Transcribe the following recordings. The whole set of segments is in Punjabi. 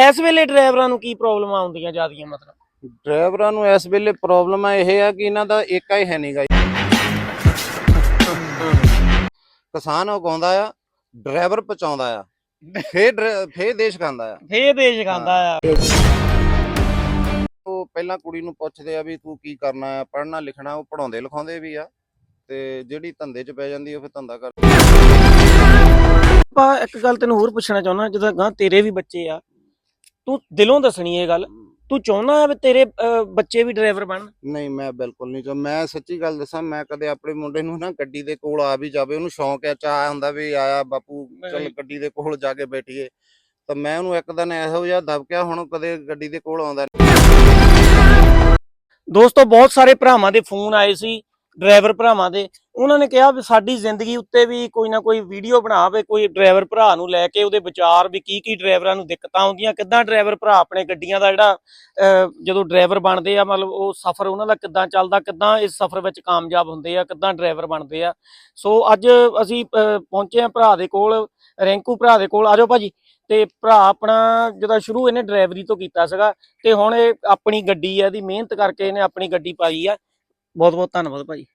ਇਸ ਵੇਲੇ ਡਰਾਈਵਰਾਂ ਨੂੰ ਕੀ ਪ੍ਰੋਬਲਮ ਆਉਂਦੀਆਂ ਜਿਆਦੀਆਂ ਮਤਲਬ? ਡਰਾਈਵਰਾਂ ਨੂੰ ਇਸ ਵੇਲੇ ਪ੍ਰੋਬਲਮ ਇਹ ਹੈ ਕਿ ਇਹਨਾਂ ਦਾ ਏਕਾ ਹੀ ਹੈ ਨਹੀਂਗਾ ਕਿਸਾਨ ਉਗਾਉਂਦਾ ਆ ਡਰਾਈਵਰ ਪਹੁੰਚਾਉਂਦਾ ਆ ਫੇਰ ਡਰਾ- ਫੇਰ ਦੇਸ਼ ਖਾਂਦਾ ਆ। ਫੇਰ ਦੇਸ਼ ਖਾਂਦਾ ਆ। ਉਹ ਪਹਿਲਾਂ ਕੁੜੀ ਨੂੰ ਪੁੱਛਦੇ ਆ ਵੀ ਤੂੰ ਕੀ ਕਰਨਾ ਆ ਪੜ੍ਹਨਾ ਲਿਖਣਾ ਉਹ ਪੜਾਉਂਦੇ ਲਿਖਾਉਂਦੇ ਵੀ ਆ ਤੇ ਜਿਹੜੀ ਧੰਦੇ 'ਚ ਪੈ ਜਾਂਦੀ ਉਹ ਫਿਰ ਧੰਦਾ ਕਰ ਆਪਾਂ ਇੱਕ ਗੱਲ ਤੈਨੂੰ ਹੋਰ ਪੁੱਛਣਾ ਚਾਹੁੰਦਾ ਜਦੋਂ ਗਾਂ ਤੇਰੇ ਵੀ ਬੱਚੇ ਆ ਤੂੰ ਦਿਲੋਂ ਦੱਸਣੀ ਇਹ ਗੱਲ। ਤੂੰ ਚਾਹੁੰਦਾ ਹੈ ਵੀ ਤੇਰੇ ਅਹ, ਬੱਚੇ ਵੀ ਡਰਾਈਵਰ ਬਣਨ ਨਹੀਂ ਮੈਂ ਬਿਲਕੁਲ ਨਹੀਂ ਚਾਹ ਮੈਂ ਸੱਚੀ ਗੱਲ ਦੱਸਾਂ ਮੈਂ ਕਦੇ ਆਪਣੇ ਮੁੰਡੇ ਨੂੰ ਨਾ ਗੱਡੀ ਦੇ ਕੋਲ ਆ ਵੀ ਜਾਵੇ ਉਹਨੂੰ ਸ਼ੌਂਕ ਹੈ ਚਾਹ ਹੁੰਦਾ ਵੀ ਆਇਆ ਬਾਪੂ ਚੱਲ ਨਹੀਂ। ਗੱਡੀ ਦੇ ਕੋਲ ਜਾ ਕੇ ਬੈਠੀਏ। ਤਾਂ ਮੈਂ ਉਹਨੂੰ ਇੱਕ ਦਿਨ ਇਹੋ ਜਿਹਾ ਦਬਕਿਆ ਹੁਣ ਕਦੇ ਗੱਡੀ ਦੇ ਕੋਲ ਆਉਂਦਾ ਦੋਸਤੋ ਬਹੁਤ ਸਾਰੇ ਭਰਾਵਾਂ ਦੇ ਫੋਨ ਆਏ ਸੀ। ਡਰਾਈਵਰ ਭਰਾਵਾਂ ਦੇ, ਉਹਨਾਂ ਨੇ ਕਿਹਾ ਵੀ ਸਾਡੀ ਜ਼ਿੰਦਗੀ ਉੱਤੇ ਵੀ ਕੋਈ ਨਾ ਕੋਈ ਵੀਡੀਓ ਬਣਾਵੇ, ਕੋਈ ਡਰਾਈਵਰ ਭਰਾ ਨੂੰ ਲੈ ਕੇ ਉਹਦੇ ਵਿਚਾਰ ਵੀ ਕੀ ਕੀ ਡਰਾਈਵਰਾਂ ਨੂੰ ਦਿੱਕਤਾਂ ਆਉਂਦੀਆਂ, ਕਿੱਦਾਂ ਡਰਾਈਵਰ ਭਰਾ ਆਪਣੇ ਗੱਡੀਆਂ ਦਾ ਜਿਹੜਾ ਜਦੋਂ ਡਰਾਈਵਰ ਬਣਦੇ ਆ, ਮਤਲਬ ਉਹ ਸਫ਼ਰ ਉਹਨਾਂ ਦਾ ਕਿੱਦਾਂ ਚੱਲਦਾ, ਕਿੱਦਾਂ ਇਸ ਸਫ਼ਰ ਵਿੱਚ ਕਾਮਯਾਬ ਹੁੰਦੇ ਆ, ਕਿੱਦਾਂ ਡਰਾਈਵਰ ਬਣਦੇ ਆ। ਸੋ ਅੱਜ ਅਸੀਂ ਪਹੁੰਚੇ ਆ ਭਰਾ ਦੇ ਕੋਲ, ਰੈਂਕੂ ਭਰਾ ਦੇ ਕੋਲ ਆਜੋ ਭਾਜੀ। ਤੇ ਭਰਾ ਆਪਣਾ ਜਦੋਂ ਸ਼ੁਰੂ ਇਹਨੇ ਡਰਾਈਵਰੀ ਤੋਂ ਕੀਤਾ ਸੀਗਾ, ਤੇ ਹੁਣ ਇਹ ਆਪਣੀ ਗੱਡੀ ਆ, ਇਹਦੀ ਮਿਹਨਤ ਕਰਕੇ ਇਹਨੇ ਆਪਣੀ ਗੱਡੀ ਪਾਈ ਆ। ਬਹੁਤ ਬਹੁਤ ਧੰਨਵਾਦ ਭਾਜੀ।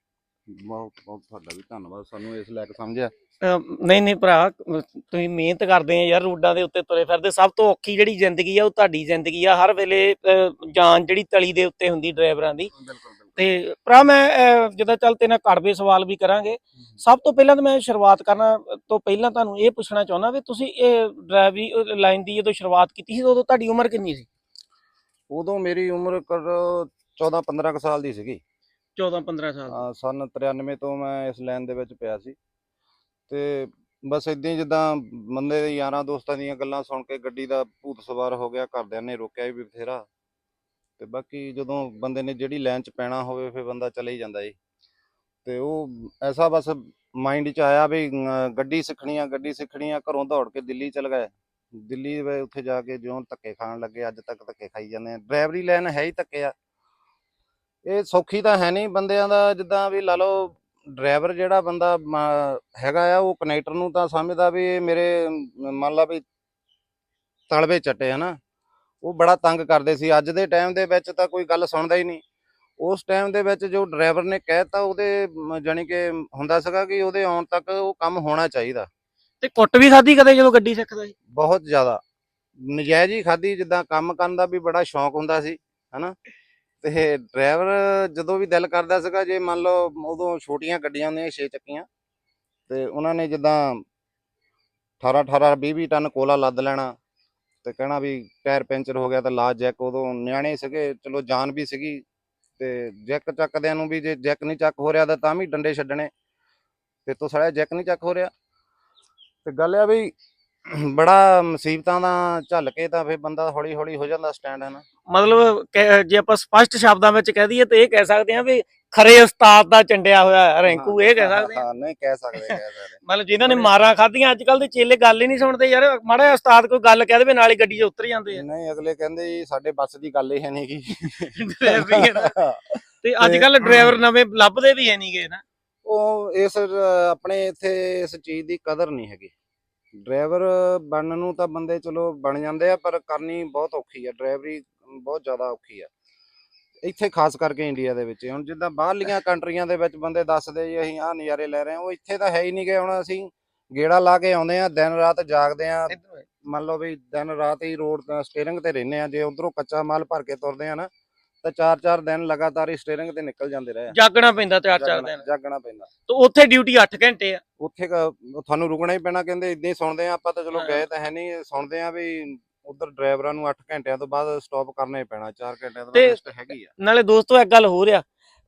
ਬਹੁਤ ਬਹੁਤ ਤੁਹਾਡਾ ਵੀ ਧੰਨਵਾਦ ਸਾਨੂੰ ਇਸ ਲੈ ਕੇ ਸਮਝਿਆ। ਅਹ ਨਹੀਂ ਨਹੀਂ ਭਰਾ ਤੁਸੀਂ ਮਿਹਨਤ ਕਰਦੇ ਆ ਯਾਰ ਰੋਡਾਂ ਦੇ ਉੱਤੇ ਤੁਰੇ ਫਿਰਦੇ ਸਭ ਤੋਂ ਔਖੀ ਜਿਹੜੀ ਜ਼ਿੰਦਗੀ ਆ ਉਹ ਤੁਹਾਡੀ ਜ਼ਿੰਦਗੀ ਆ ਹਰ ਵੇਲੇ ਅਹ ਜਾਨ ਜਿਹੜੀ ਤਲੀ ਦੇ ਉੱਤੇ ਹੁੰਦੀ ਡਰਾਈਵਰਾਂ ਦੀ। ਬਿਲਕੁਲ ਤੇ ਭਰਾ ਮੈਂ ਅਹ ਜਦੋਂ ਚੱਲ ਤੇ ਨਾਲ ਕੜਵੇ ਸਵਾਲ ਵੀ ਕਰਾਂਗੇ। ਸਭ ਤੋਂ ਪਹਿਲਾਂ ਤਾਂ ਮੈਂ ਸ਼ੁਰੂਆਤ ਕਰਨਾ ਤੋਂ ਪਹਿਲਾਂ ਤੁਹਾਨੂੰ ਇਹ ਪੁੱਛਣਾ ਚਾਹੁੰਦਾ ਵੀ ਤੁਸੀਂ ਇਹ ਡਰਾਈਵਰੀ ਲਾਈਨ ਦੀ ਜਦੋਂ ਸ਼ੁਰੂਆਤ ਕੀਤੀ ਸੀ ਉਦੋਂ ਤੁਹਾਡੀ ਉਮਰ ਕਿੰਨੀ ਸੀ? ਉਦੋਂ ਮੇਰੀ ਉਮਰ ਕਰ 14 15 ਕੁ ਸਾਲ ਦੀ ਸੀਗੀ। 14 15 ਸਾਲ ਅਹ ਸਨ 93 ਤੋਂ ਮੈਂ ਇਸ ਲਾਈਨ ਦੇ ਵਿੱਚ ਪਿਆ ਸੀ। ਤੇ ਬਸ ਇਦਾਂ ਹੀ ਜਿੱਦਾਂ ਬੰਦੇ ਦੇ ਯਾਰਾਂ ਦੋਸਤਾਂ ਦੀਆਂ ਗੱਲਾਂ ਸੁਣ ਕੇ ਗੱਡੀ ਦਾ ਭੂਤ ਸਵਾਰ ਹੋ ਗਿਆ ਘਰਦਿਆਂ ਨੇ ਰੋਕਿਆ ਵੀ ਬਥੇਰਾ। ਤੇ ਬਾਕੀ ਜਦੋਂ ਬੰਦੇ ਨੇ ਜਿਹੜੀ ਲਾਈਨ 'ਚ ਪੈਣਾ ਹੋਵੇ ਫਿਰ ਬੰਦਾ ਚਲੇ ਹੀ ਜਾਂਦਾ ਜੀ ਤੇ ਉਹ ਐਸਾ ਬਸ ਮਾਈਂਡ 'ਚ ਆਇਆ ਵੀ ਅਮ, ਗੱਡੀ ਸਿੱਖਣੀ ਆ ਗੱਡੀ ਸਿੱਖਣੀ ਆ ਘਰੋਂ ਦੌੜ ਕੇ ਦਿੱਲੀ ਚਲ ਗਏ। ਦਿੱਲੀ ਵੇ ਉੱਥੇ ਜਾ ਕੇ ਜਿਉਂ ਧੱਕੇ ਖਾਣ ਲੱਗੇ ਅੱਜ ਤੱਕ ਧੱਕੇ ਖਾਈ ਜਾਂਦੇ ਆ। ਡਰਾਈਵਰੀ ਲਾਈਨ ਹੈ ਹੀ ਧੱਕੇ ਆ। ਇਹ ਸੌਖੀ ਤਾਂ ਹੈ ਨਹੀਂ ਬੰਦਿਆਂ ਦਾ ਜਿੱਦਾਂ ਵੀ ਲਾ ਲਓ ਡਰਾਈਵਰ ਜਿਹੜਾ ਬੰਦਾ ਹੈਗਾ ਆ ਉਹ ਕਨੈਕਟਰ ਨੂੰ ਤਾਂ ਸਮਝਦਾ ਵੀ ਮੇਰੇ ਮੰਨ ਲਾ ਵੀ ਤਲਵੇ ਚੱਟੇ ਹਨਾ ਉਹ ਬੜਾ ਤੰਗ ਕਰਦੇ ਸੀ। ਅੱਜ ਦੇ ਟਾਈਮ ਦੇ ਵਿੱਚ ਤਾਂ ਕੋਈ ਗੱਲ ਸੁਣਦਾ ਹੀ ਨਹੀਂ। ਉਸ ਟਾਈਮ ਦੇ ਵਿੱਚ ਜੋ ਡਰਾਈਵਰ ਨੇ ਕਹਿਤਾ ਉਹਦੇ ਜਾਣੀ ਕਿ ਹੁੰਦਾ ਸੀਗਾ ਕਿ ਉਹਦੇ ਆਉਣ ਤੱਕ ਉਹ ਕੰਮ ਹੋਣਾ ਚਾਹੀਦਾ। ਤੇ ਕੁੱਟ ਵੀ ਖਾਧੀ ਕਦੇ ਜਦੋਂ ਗੱਡੀ ਸਿੱਖਦਾ ਸੀ? ਬਹੁਤ ਜ਼ਿਆਦਾ। ਨਜਾਇਜ਼ ਹੀ ਖਾਦੀ ਜਿੱਦਾਂ ਕੰਮ ਕਰਨ ਦਾ ਵੀ ਬੜਾ ਸ਼ੌਂਕ ਹੁੰਦਾ ਸੀ ਹਨਾ? ਤੇ ਡਰਾਈਵਰ ਜਦੋਂ ਵੀ ਦਿਲ ਕਰਦਾ ਸੀਗਾ, ਜੇ ਮੰਨ ਲਓ ਉਦੋਂ ਛੋਟੀਆਂ ਗੱਡੀਆਂ ਹੁੰਦੀਆਂ ਛੇ ਚੱਕੀਆਂ। ਤੇ ਉਹਨਾਂ ਨੇ ਜਿੱਦਾਂ 18 18 20 20 ਟਨ ਕੋਲਾ ਲੱਦ ਲੈਣਾ। ਤੇ ਕਹਿਣਾ ਵੀ ਟਾਇਰ ਪੈਂਚਰ ਹੋ ਗਿਆ ਤਾਂ ਲਾ ਜੈਕ ਉਦੋਂ ਨਿਆਣੇ ਸੀਗੇ, ਚਲੋ ਜਾਨ ਵੀ ਸੀਗੀ। ਤੇ ਜੈਕ ਚੱਕਦਿਆਂ ਨੂੰ ਵੀ ਜੇ ਜੈਕ ਨਹੀਂ ਚੱਕ ਹੋ ਰਿਹਾ ਤਾਂ ਤਾਂ ਵੀ ਡੰਡੇ ਛੱਡਣੇ। ਤੇ ਤੋਂ ਸਾਲਿਆ ਜੈਕ ਨਹੀਂ ਚੱਕ ਹੋ ਰਿਹਾ। ਤੇ ਗੱਲ ਆ ਵੀ ਬੜਾ ਮੁਸੀਬਤਾਂ ਦਾ ਝੱਲ ਕੇ ਤਾਂ ਫਿਰ ਬੰਦਾ ਹੌਲੀ ਹੌਲੀ ਹੋ ਜਾਂਦਾ ਸਟੈਂਡ ਹੈ ਨਾ ਮਤਲਬ ਜੇ ਆਪਾਂ ਸਪਸ਼ਟ ਸ਼ਬਦਾਂ ਵਿੱਚ ਕਹਿ ਦਈਏ ਤਾਂ ਇਹ ਕਹਿ ਸਕਦੇ ਹਾਂ ਵੀ ਖਰੇ ਉਸਤਾਦ ਦਾ ਚੰਡਿਆ ਹੋਇਆ ਰਿੰਕੂ ਇਹ ਕਹਿ ਸਕਦੇ ਹਾਂ। ਨਹੀਂ ਕਹਿ ਸਕਦੇ ਕਹਿ ਸਕਦੇ ਮਤਲਬ ਜਿਨ੍ਹਾਂ ਨੇ ਮਾਰਾਂ ਖਾਧੀਆਂ ਅੱਜ ਕੱਲ ਦੇ ਚੇਲੇ ਗੱਲ ਹੀ ਨਹੀਂ ਸੁਣਦੇ ਯਾਰ। ਮਾੜਾ ਉਸਤਾਦ ਕੋਈ ਗੱਲ ਕਹਿ ਦੇਵੇ ਨਾਲ ਹੀ ਗੱਡੀ 'ਚ ਉਤਰ ਜਾਂਦੇ ਆ। ਨਹੀਂ ਅਗਲੇ ਕਹਿੰਦੇ ਜੀ ਸਾਡੇ ਬੱਸ ਦੀ ਗੱਲ ਹੀ ਹੈ ਨਹੀਂ ਨਾ। ਤੇ ਅੱਜ ਕੱਲ ਡਰਾਈਵਰ ਨਵੇਂ ਲੱਭਦੇ ਵੀ ਹੈ ਨਹੀਂਗੇ ਨਾ। ਉਹ ਇਸ ਆਪਣੇ ਇੱਥੇ ਇਸ ਚੀਜ਼ ਦੀ ਕਦਰ ਨਹੀਂ ਹੈਗੀ। ਡਰਾਈਵਰ ਬਣਨ ਨੂੰ ਤਾਂ ਬੰਦੇ ਚਲੋ ਬਣ ਜਾਂਦੇ ਆ ਪਰ ਕਰਨੀ ਬਹੁਤ ਔਖੀ ਆ ਡਰਾਈਵਰੀ ਬਹੁਤ ਜ਼ਿਆਦਾ ਔਖੀ ਆ। ਇੱਥੇ ਖਾਸ ਕਰਕੇ ਇੰਡੀਆ ਦੇ ਵਿੱਚ ਹੁਣ ਜਿੱਦਾਂ ਬਾਹਰਲੀਆਂ ਕੰਟਰੀਆਂ ਦੇ ਵਿੱਚ ਬੰਦੇ ਦੱਸਦੇ ਜੀ ਅਸੀਂ ਆਹ ਨਜ਼ਾਰੇ ਲੈ ਰਹੇ ਹਾਂ ਉਹ ਇੱਥੇ ਤਾਂ ਹੈ ਹੀ ਨਹੀਂ ਗਏ ਹੁਣ ਅਸੀਂ ਗੇੜਾ ਲਾ ਕੇ ਆਉਂਦੇ ਆ ਦਿਨ ਰਾਤ ਜਾਗਦੇ ਆ ਮੰਨ ਲਓ ਵੀ ਦਿਨ ਰਾਤ ਹੀ ਰੋਡ ਸਟੀਅਰਿੰਗ ਤੇ ਰਹਿੰਦੇ ਆ ਜੇ ਉਧਰੋਂ ਕੱਚਾ ਮਾਲ ਭਰ ਕੇ ਤੁਰਦੇ ਆ ਨਾ ਤਾਂ ਚਾਰ ਚਾਰ ਦਿਨ ਲਗਾਤਾਰ ਹੀ ਸਟੀਅਰਿੰਗ ਤੇ ਨਿਕਲ ਜਾਂਦੇ ਰਹੇ ਆ। ਜਾਗਣਾ ਪੈਂਦਾ ਚਾਰ ਚਾਰ ਜਾਗਣਾ- ਦਿਨ ਜਾਗਣਾ ਪੈਂਦਾ ਤੇ ਉੱਥੇ ਡਿਊਟੀ 8 ਘੰਟੇ ਆ ਉੱਥੇ ਕ- ਤੁਹਾਨੂੰ ਰੁਕਣਾ ਹੀ ਪੈਣਾ ਕਹਿੰਦੇ ਇਦਾਂ ਹੀ ਸੁਣਦੇ ਆ ਆਪਾਂ ਤਾਂ ਚਲੋ ਹਾਂ। ਗਏ ਤਾਂ ਹੈ ਨਹੀਂ ਸੁਣਦੇ ਆ ਵੀ ਉਧਰ ਡਰਾਈਵਰਾਂ ਨੂੰ 8 ਘੰਟਿਆਂ ਤੋਂ ਬਾਅਦ ਸਟਾਪ ਕਰਨਾ ਹੀ ਪੈਣਾ 4 ਘੰਟਿਆਂ ਤੋਂ ਤੇ- ਬਾਅਦ rest ਹੈਗੀ ਆ ਨਾਲੇ ਦੋਸਤੋ ਇੱਕ ਗੱਲ ਹੋ ਰਿਹਾ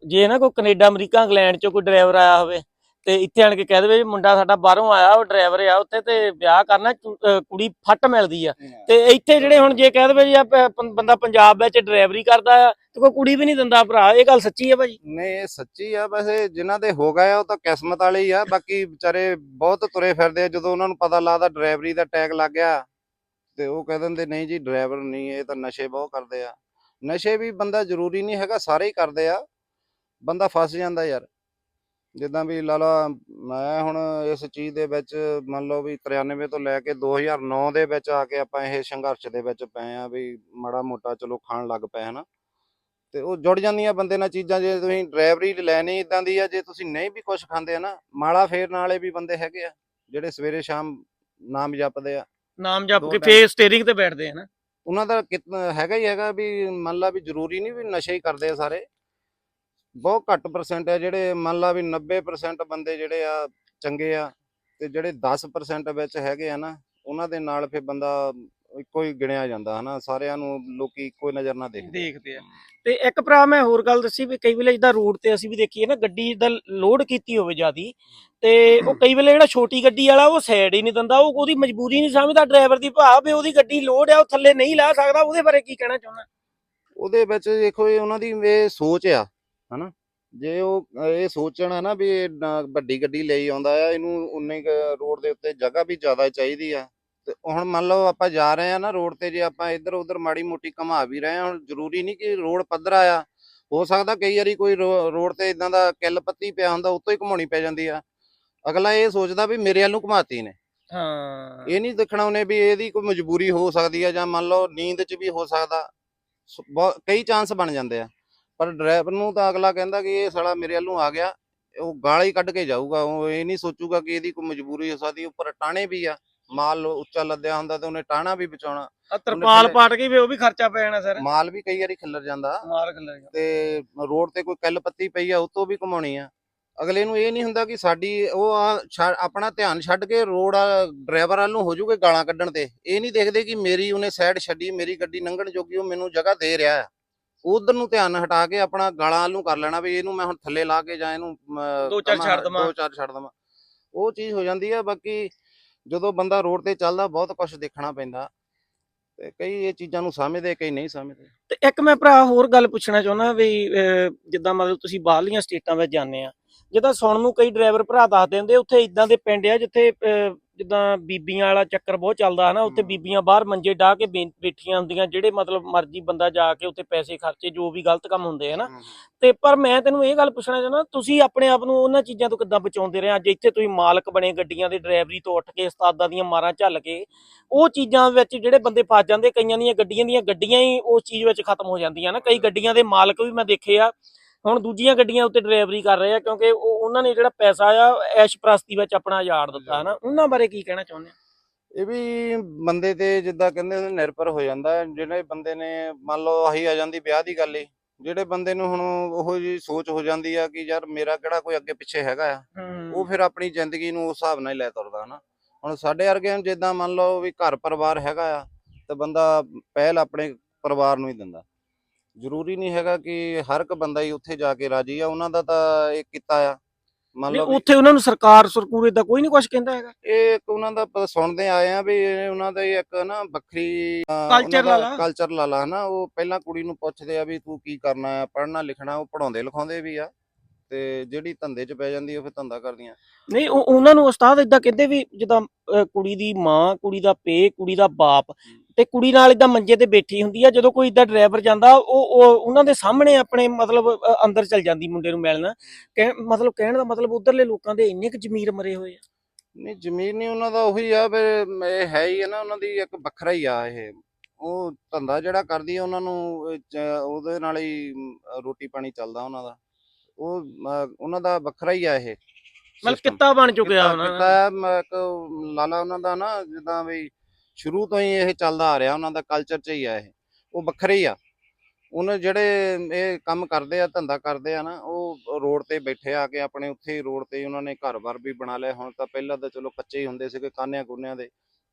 ਜੇ ਨਾ ਕੋਈ ਕੈਨੇਡਾ ਅਮਰੀਕਾ ਇੰਗਲੈਂਡ ਚੋਂ ਕੋਈ ਡਰਾਈਵਰ ਆਇਆ ਹੋਵੇ ਤੇ ਇੱਥੇ ਆਣ ਕੇ ਕਹਿ ਦੇਵੇ ਵੀ ਮੁੰਡਾ ਸਾਡਾ ਬਾਹਰੋਂ ਆਇਆ ਉਹ ਡਰਾਈਵਰ ਆ ਉੱਥੇ ਤੇ ਵਿਆਹ ਕਰਨਾ ਕੁੜੀ ਫੱਟ ਮਿਲਦੀ ਆ। ਤੇ ਇੱਥੇ ਜਿਹੜੇ ਹੁਣ ਜੇ ਕਹਿ ਦੇਵੇ ਜੀ ਆ ਬੰਦਾ ਪੰਜਾਬ ਵਿੱਚ ਡਰਾਈਵਰੀ ਕਰਦਾ ਆ ਤੇ ਕੋਈ ਕੁੜੀ ਵੀ ਨਹੀਂ ਦਿੰਦਾ ਭਰਾ ਇਹ ਗੱਲ ਸੱਚੀ ਆ ਭਾਜੀ? ਨਹੀਂ ਇਹ ਸੱਚੀ ਆ ਵੈਸੇ ਜਿਨ੍ਹਾਂ ਦੇ ਹੋ ਗਏ ਉਹ ਤਾਂ ਕਿਸਮਤ ਵਾਲੇ ਹੀ ਆ ਬਾਕੀ ਵਿਚਾਰੇ ਬਹੁਤ ਤੁਰੇ ਫਿਰਦੇ ਆ ਜਦੋਂ ਉਹਨਾਂ ਨੂੰ ਪਤਾ ਲੱਗਦਾ ਡਰਾਈਵਰੀ ਦਾ ਟੈਗ ਲੱਗ ਗਿਆ ਤੇ ਉਹ ਕਹਿ ਦਿੰਦੇ ਨਹੀਂ ਜੀ ਡਰਾਈਵਰ ਨਹੀਂ ਇਹ ਤਾਂ ਨਸ਼ੇ ਬਹੁਤ ਕਰਦੇ ਆ। ਨਸ਼ੇ ਵੀ ਬੰਦਾ ਜ਼ਰੂਰੀ ਨਹੀਂ ਹੈਗਾ ਸਾਰੇ ਹੀ ਕਰਦੇ ਆ। ਬੰਦਾ ਫਸ ਜਾਂਦਾ ਯਾਰ। ਜਿੱਦਾਂ ਵੀ ਲਾ ਲਾ ਮੈਂ ਹੁਣ ਇਸ ਚੀਜ਼ ਦੇ ਵਿੱਚ ਮੰਨ ਲਓ ਵੀ 93 ਤੋਂ ਲੈ ਕੇ 2009 ਦੇ ਵਿੱਚ ਆ ਕੇ ਆਪਾਂ ਇਹ ਸੰਘਰਸ਼ ਦੇ ਵਿੱਚ ਪਏ ਆ ਵੀ ਮਾੜਾ ਮੋਟਾ ਚਲੋ ਖਾਣ ਲੱਗ ਪਏ ਹਨਾ? ਤੇ ਉਹ ਜੁੜ ਜਾਂਦੀਆਂ ਬੰਦੇ ਨਾਲ ਚੀਜ਼ਾਂ ਜੇ ਤੁਸੀਂ ਡਰਾਈਵਰੀ ਲੈਣੀ ਇਦਾਂ ਦੀ ਆ ਜੇ ਤੁਸੀਂ ਨਹੀਂ ਵੀ ਕੁਝ ਖਾਂਦੇ ਆ ਨਾ ਮਾਲਾ ਫੇਰਨ ਵਾਲੇ ਵੀ ਬੰਦੇ ਹੈਗੇ ਆ ਜਿਹੜੇ ਸਵੇਰੇ ਸ਼ਾਮ ਨਾਮ ਜਪਦੇ ਆ। ਨਾਮ ਜਪ ਕੇ ਫੇਰ ਸਟੀਅਰਿੰਗ ਤੇ ਬੈਠਦੇ ਹਨ? ਉਹਨਾਂ ਦਾ ਹੈਗਾ ਹੀ ਹੈਗਾ ਵੀ ਮੰਨ ਲਾ ਵੀ ਜ਼ਰੂਰੀ ਨਹੀਂ ਵੀ ਨਸ਼ੇ ਹੀ ਕਰਦੇ ਆ ਸਾਰੇ। ਬਹੁਤ ਘੱਟ ਪਰਸੈਂਟ ਹੈ ਜਿਹੜੇ ਮੰਨ ਲਾ ਵੀ 90% ਬੰਦੇ ਜਿਹੜੇ ਆ ਚੰਗੇ ਆ ਤੇ ਜਿਹੜੇ 10% ਵਿੱਚ ਹੈਗੇ ਆ ਨਾ ਉਹਨਾਂ ਦੇ ਨਾਲ ਫਿਰ ਬੰਦਾ ਇੱਕੋ ਹੀ ਗਿਣਿਆ ਜਾਂਦਾ ਹਨਾ ਸਾਰਿਆਂ ਨੂੰ ਲੋਕੀ ਇੱਕੋ ਨਜ਼ਰ ਨਾਲ ਦੇਖਦੇ ਦੇਖਦੇ ਆ। ਤੇ ਇੱਕ ਭਰਾ ਮੈਂ ਹੋਰ ਗੱਲ ਦੱਸੀ ਵੀ ਕਈ ਵੇਲੇ ਜਿੱਦਾਂ ਰੋਡ ਤੇ ਅਸੀਂ ਵੀ ਦੇਖੀਏ ਨਾ ਗੱਡੀ ਦਾ ਲੋਡ ਕੀਤੀ ਹੋਵੇ ਜਿਆਦੀ ਤੇ ਉਹ ਕਈ ਵੇਲੇ ਜਿਹੜਾ ਛੋਟੀ ਗੱਡੀ ਵਾਲਾ ਉਹ ਸਾਈਡ ਹੀ ਨਹੀਂ ਦਿੰਦਾ ਉਹ ਉਹਦੀ ਮਜਬੂਰੀ ਨਹੀਂ ਸਮਝਦਾ ਡਰਾਈਵਰ ਦੀ ਭਾ ਵੀ ਉਹਦੀ ਗੱਡੀ ਲੋਡ ਆ ਉਹ ਥੱਲੇ ਨਹੀਂ ਲਾ ਸਕਦਾ ਉਹਦੇ ਬਾਰੇ ਕੀ ਕਹਿਣਾ ਚਾਹੁੰਦਾ? ਉਹਦੇ ਵਿੱਚ ਦੇਖੋ ਇਹ ਉਹਨਾਂ ਦੀ ਇਹ ਸੋਚ ਆ ਹਨਾ? ਜੇ ਉਹ ਇਹ ਸੋਚਣ ਨਾ ਵੀ ਇਹ ਨਾ ਵੱਡੀ ਗੱਡੀ ਲਈ ਆਉਂਦਾ ਆ ਇਹਨੂੰ ਉਨੇ ਰੋਡ ਦੇ ਉੱਤੇ ਜਗ੍ਹਾ ਵੀ ਜ਼ਿਆਦਾ ਚਾਹੀਦੀ ਆ। ਤੇ ਹੁਣ ਮੰਨ ਲਓ ਆਪਾਂ ਜਾ ਰਹੇ ਆ ਨਾ ਰੋਡ ਤੇ ਜੇ ਆਪਾਂ ਇੱਧਰ ਉੱਧਰ ਮਾੜੀ ਮੋਟੀ ਘੁਮਾ ਵੀ ਰਹੇ ਆ ਹੁਣ ਜ਼ਰੂਰੀ ਨਹੀਂ ਕਿ ਰੋਡ ਪੱਧਰਾ ਆ ਹੋ ਸਕਦਾ ਕਈ ਵਾਰੀ ਕੋਈ ਰੋ- ਰੋਡ ਤੇ ਇਦਾਂ ਦਾ ਕਿੱਲ ਪੱਤੀ ਪਿਆ ਹੁੰਦਾ ਉੱਤੋਂ ਹੀ ਘੁਮਾਉਣੀ ਪੈ ਜਾਂਦੀ ਆ। ਅਗਲਾ ਇਹ ਸੋਚਦਾ ਵੀ ਮੇਰੇ ਵੱਲ ਨੂੰ ਘੁਮਾਤੀ ਨੇ ਹਾਂ। ਇਹ ਨਹੀਂ ਦੇਖਣਾ ਉਹਨੇ ਵੀ ਇਹਦੀ ਕੋਈ ਮਜਬੂਰੀ ਹੋ ਸਕਦੀ ਆ ਜਾਂ ਮੰਨ ਲਓ ਨੀਂਦ 'ਚ ਵੀ ਹੋ ਸਕਦਾ। ਸ- ਕਈ ਚਾਂਸ ਬਣ ਜਾਂਦੇ ਆ। ਪਰ ਡਰਾਈਵਰ ਨੂੰ ਤਾਂ ਅਗਲਾ ਕਹਿੰਦਾ ਕਿ ਇਹ ਸਾਲਾ ਮੇਰੇ ਵੱਲ ਆ ਗਿਆ ਉਹ ਗਾਲਾਂ ਹੀ ਕੱਢ ਕੇ ਜਾਊਗਾ ਉਹ ਇਹ ਨਹੀਂ ਸੋਚੂਗਾ ਕਿ ਇਹਦੀ ਕੋਈ ਮਜਬੂਰੀ ਹੋ ਸਕਦੀ ਉੱਪਰ ਟਾਣੇ ਵੀ ਆ ਮਾਲ ਉੱਚਾ ਲੱਦਿਆ ਹੁੰਦਾ ਤੇ ਉਹਨੇ ਟਾਣਾ ਵੀ ਬਚਾਉਣਾ। ਤਰਪਾਲ ਪਾਟ ਕੇ ਵੀ ਉਹ ਵੀ ਖਰਚਾ ਪੈ ਜਾਣਾ ਸਰ। ਮਾਲ ਵੀ ਕਈ ਵਾਰੀ ਖਿੱਲਰ ਜਾਂਦਾ। ਮਾਰ ਖੱਲਰ ਤੇ ਰੋਡ ਤੇ ਕੋਈ ਕੱਲ ਪੱਤੀ ਪਈ ਆ ਉਹ ਤੋਂ ਵੀ ਘੁਮਾਉਣੀ ਆ। ਅਗਲੇ ਨੂੰ ਇਹ ਨਹੀਂ ਹੁੰਦਾ ਕਿ ਸਾਡੀ ਉਹ ਆਪਣਾ ਧਿਆਨ ਛੱਡ ਕੇ ਰੋਡ ਡਰਾਈਵਰ ਵੱਲ ਨੂੰ ਹੋ ਜੂਗੇ ਗਾਲਾਂ ਕੱਢਣ ਤੇ। ਇਹ ਨਹੀਂ ਦੇਖਦੇ ਕਿ ਮੇਰੀ ਉਹਨੇ ਸਾਈਡ ਛੱਡੀ ਮੇਰੀ ਗੱਡੀ ਲੰਘਣ ਜੋਗੀ ਉਹ ਮੈਨੂੰ ਜਗ੍ਹਾ ਦੇ ਰਿਹਾ ਆ। ਉਧਰ ਨੂੰ ਧਿਆਨ ਹਟਾ ਕੇ ਆਪਣਾ ਗਾਲਾਂ ਨੂੰ ਕਰ ਲੈਣਾ ਵੀ ਇਹਨੂੰ ਮੈਂ ਹੁਣ ਥੱਲੇ ਲਾ ਕੇ ਜਾਂ ਇਹਨੂੰ ਦੋ ਚਾਰ ਛੱਡ ਦੇਵਾਂ। ਦੋ ਚਾਰ ਛੱਡ ਦਵਾਂ। ਉਹ ਚੀਜ਼ ਹੋ ਜਾਂਦੀ ਆ ਬਾਕੀ ਜਦੋਂ ਬੰਦਾ ਰੋਡ ਤੇ ਚੱਲਦਾ ਬਹੁਤ ਕੁਝ ਦੇਖਣਾ ਪੈਂਦਾ। ਤੇ ਕਈ ਇਹ ਚੀਜ਼ਾਂ ਨੂੰ ਸਮਝਦੇ ਕਈ ਨਹੀਂ ਸਮਝਦੇ। ਤੇ ਇੱਕ ਮੈਂ ਭਰਾ ਹੋਰ ਗੱਲ ਪੁੱਛਣਾ ਚਾਹੁੰਦਾ ਵੀ ਜਿੱਦਾਂ ਮਤਲਬ ਤੁਸੀਂ ਬਾਹਰਲੀਆਂ ਸਟੇਟਾਂ ਵਿੱਚ ਜਾਂਦੇ ਆ ਜਿੱਦਾਂ ਸੁਣਨ ਨੂੰ ਕਈ ਡਰਾਈਵਰ ਭਰਾ ਦੱਸਦੇ ਹੁੰਦੇ ਉੱਥੇ ਇਦਾਂ ਦੇ ਪਿੰਡ ਆ ਜਿੱਥੇ ਜਿੱਦਾਂ ਬੀਬੀਆਂ ਵਾਲਾ ਚੱਕਰ ਬਹੁਤ ਚੱਲਦਾ ਹਨਾ ਉੱਥੇ। ਬੀਬੀਆਂ ਬਾਹਰ ਮੰਜੇ ਢਾ ਕੇ ਬੈ- ਬੈਠੀਆਂ ਹੁੰਦੀਆਂ ਜਿਹੜੇ ਮਤਲਬ ਮਰਜ਼ੀ ਬੰਦਾ ਜਾ ਕੇ ਉੱਥੇ ਪੈਸੇ ਖਰਚੇ ਜੋ ਵੀ ਗਲਤ ਕੰਮ ਹੁੰਦੇ ਹਨਾ ਤੇ ਪਰ ਮੈਂ ਤੈਨੂੰ ਇਹ ਗੱਲ ਪੁੱਛਣਾ ਚਾਹੁੰਦਾ ਤੁਸੀਂ ਆਪਣੇ ਆਪ ਨੂੰ ਉਹਨਾਂ ਚੀਜ਼ਾਂ ਤੋਂ ਕਿੱਦਾਂ ਬਚਾਉਂਦੇ ਰਹੇ ਅੱਜ ਇੱਥੇ ਤੁਸੀਂ ਮਾਲਕ ਬਣੇ ਗੱਡੀਆਂ ਦੇ ਡਰਾਈਵਰੀ ਤੋਂ ਉੱਠ ਕੇ ਉਸਤਾਦਾਂ ਦੀਆਂ ਮਾਰਾਂ ਝੱਲ ਕੇ ਉਹ ਚੀਜ਼ਾਂ ਵਿੱਚ ਜਿਹੜੇ ਬੰਦੇ ਫਸ ਜਾਂਦੇ ਕਈਆਂ ਦੀਆਂ ਗੱਡੀਆਂ ਦੀਆਂ ਗੱਡੀਆਂ ਹੀ ਉਸ ਚੀਜ਼ ਵਿੱਚ ਖਤਮ ਹੋ ਜਾਂਦੀਆਂ ਨਾ। ਕਈ ਗੱਡੀਆਂ ਦੇ ਮਾਲਕ ਵੀ ਮੈਂ ਦੇਖੇ ਆ ਹੁਣ ਦੂਜੀਆਂ ਗੱਡੀਆਂ ਉੱਤੇ ਡਰਾਈਵਰੀ ਕਰ ਰਹੇ ਆ ਕਿਉਂਕਿ ਉਹ ਉਹਨਾਂ ਨੇ ਜਿਹੜਾ ਪੈਸਾ ਆ ਐਸ਼ ਪ੍ਰਸਤੀ ਵਿੱਚ ਆਪਣਾ ਯਾਰ ਦਿੱਤਾ ਨਾ ਉਹਨਾਂ ਬਾਰੇ ਕੀ ਕਹਿਣਾ ਚਾਹੁੰਦੇ ਆ? ਇਹ ਵੀ ਬੰਦੇ ਤੇ ਜਿੱਦਾਂ ਕਹਿੰਦੇ ਹੁੰਦੇ ਨਿਰਭਰ ਹੋ ਜਾਂਦਾ ਹੈ। ਜਿਹੜੇ ਬੰਦੇ ਨੇ ਮੰਨ ਲਓ ਆਹੀ ਆ ਜਾਂਦੀ ਵਿਆਹ ਦੀ ਗੱਲ ਹੀ ਜਿਹੜੇ ਬੰਦੇ ਨੂੰ ਹੁਣ ਉਹੋ ਜੀ ਸੋਚ ਹੋ ਜਾਂਦੀ ਆ ਕਿ ਯਾਰ ਮੇਰਾ ਕਿਹੜਾ ਕੋਈ ਅੱਗੇ ਪਿੱਛੇ ਹੈਗਾ ਆ ਉਹ ਫਿਰ ਆਪਣੀ ਜ਼ਿੰਦਗੀ ਨੂੰ ਉਸ ਹਿਸਾਬ ਨਾਲ ਹੀ ਲੈ ਤੁਰਦਾ ਹਨਾ? ਹੁਣ ਸਾਡੇ ਵਰਗੇ ਨੂੰ ਜਿੱਦਾਂ ਮੰਨ ਲਓ ਵੀ ਘਰ ਪਰਿਵਾਰ ਹੈਗਾ ਆ ਤੇ ਬੰਦਾ ਪਹਿਲ ਆਪਣੇ ਪਰਿਵਾਰ ਨੂੰ ਹੀ ਦਿੰਦਾ। ਜ਼ਰੂਰੀ ਨਹੀਂ ਹੈਗਾ ਕਿ ਹਰ ਇੱਕ ਬੰਦਾ ਹੀ ਉੱਥੇ ਜਾ ਕੇ ਰਾਜੀ ਆ ਉਹਨਾਂ ਦਾ ਤਾਂ ਇਹ ਕੀਤਾ ਆ। ਮੰਨ ਨਹੀਂ ਲਓ ਵੀ ਉੱਥੇ ਉਹਨਾਂ ਨੂੰ ਸਰਕਾਰ ਸਰਕੂਰ ਏਦਾਂ ਕੋਈ ਨਹੀਂ ਕੁਝ ਕਹਿੰਦਾ ਹੈਗਾ। ਇਹ ਇੱਕ ਉਹਨਾਂ ਦਾ ਪ- ਸੁਣਦੇ ਆਏ ਆ ਵੀ ਇਹ ਉਹਨਾਂ ਦਾ ਇੱਕ ਨਾ ਵੱਖਰੀ Culture ਲਾ ਲਾ। ਕਲਚਰ ਲਾ ਲਾ ਹਨਾ ਉਹ ਪਹਿਲਾਂ ਕੁੜੀ ਨੂੰ ਪੁੱਛਦੇ ਆ ਵੀ ਤੂੰ ਕੀ ਕਰਨਾ ਹੈ ਪੜ੍ਹਨਾ ਲਿਖਣਾ ਉਹ ਪੜਾਉਂਦੇ ਲਿਖਾਉਂਦੇ ਵੀ ਆ। ਤੇ ਜਿਹੜੀ ਧੰਦੇ 'ਚ ਪੈ ਜਾਂਦੀ ਉਹ ਫਿਰ ਧੰਦਾ ਕਰਦੀਆਂ। ਨਹੀਂ ਉਹ ਉਹਨਾਂ ਨੂੰ ਉਸਤਾਦ ਇਦਾਂ ਕਹਿੰਦੇ ਵੀ ਜਿੱਦਾਂ ਕੁੜੀ ਦੀ ਮਾਂ ਕੁੜੀ ਦਾ ਪੇ ਕੁੜੀ ਦਾ ਬਾਪ ਤੇ ਕੁੜੀ ਨਾਲ ਇਦਾਂ ਮੰਜੇ ਤੇ ਬੈਠੀ ਹੁੰਦੀ ਆ ਜਦੋਂ ਕੋਈ ਇਦਾਂ ਡਰਾਈਵਰ ਜਾਂਦਾ ਉਹ ਉਹ ਉਹਨਾਂ ਦੇ ਸਾਹਮਣੇ ਆਪਣੇ ਮਤਲਬ ਅੰਦਰ ਚਲ ਜਾਂਦੀ ਮੁੰਡੇ ਨੂੰ ਮਿਲਣ। ਕਹਿ ਮਤਲਬ ਕਹਿਣ ਦਾ ਮਤਲਬ ਉਧਰਲੇ ਲੋਕਾਂ ਦੇ ਇੰਨੇ ਕੁ ਜ਼ਮੀਰ ਮਰੇ ਹੋਏ ਆ। ਨਹੀਂ ਜ਼ਮੀਨ ਨਹੀਂ ਉਹਨਾਂ ਦਾ ਉਹੀ ਆ ਫਿਰ ਇਹ ਹੈ ਹੀ ਆ ਨਾ ਉਹਨਾਂ ਦੀ ਇੱਕ ਵੱਖਰਾ ਹੀ ਆ ਇਹ। ਉਹ ਧੰਦਾ ਜਿਹੜਾ ਕਰਦੀ ਆ ਉਹਨਾਂ ਨੂੰ ਉਹਦੇ ਨਾਲ ਹੀ ਰੋਟੀ ਪਾਣੀ ਚੱਲਦਾ ਉਹਨਾਂ ਦਾ। ਉਹ ਉਹਨਾਂ ਦਾ ਵੱਖਰਾ ਹੀ ਆ ਇਹ ਮਤਲਬ system। ਕਿੱਤਾ ਬਣ ਚੁੱਕਿਆ ਉਹਨਾਂ ਦਾ? ਕੀਤਾ ਲਾਲਾ ਉਹਨਾਂ ਦਾ ਨਾ ਜਿੱਦਾਂ ਵੀ ਸ਼ੁਰੂ ਤੋਂ ਹੀ ਇਹ ਚੱਲਦਾ ਆ ਰਿਹਾ ਉਹਨਾਂ ਦਾ ਕਲਚਰ ਚ ਹੀ ਆ ਇਹ। ਉਹ ਵੱਖਰੇ ਹੀ ਆ। ਉਹਨੇ ਜਿਹੜੇ ਇਹ ਕੰਮ ਕਰਦੇ ਆ ਧੰਦਾ ਕਰਦੇ ਆ ਨਾ ਉਹ ਰੋਡ ਤੇ ਬੈਠੇ ਆ ਕੇ ਆਪਣੇ ਉੱਥੇ ਹੀ ਰੋਡ ਤੇ ਹੀ ਉਹਨਾਂ ਨੇ ਘਰ-ਬਾਰ ਵੀ ਬਣਾ ਲਿਆ। ਹੁਣ ਤਾਂ ਪਹਿਲਾਂ ਤਾਂ ਚਲੋ ਕੱਚੇ ਹੀ ਹੁੰਦੇ ਸੀਗੇ ਕਾਨਿਆਂ ਕੁੰਨਿਆਂ ਦੇ।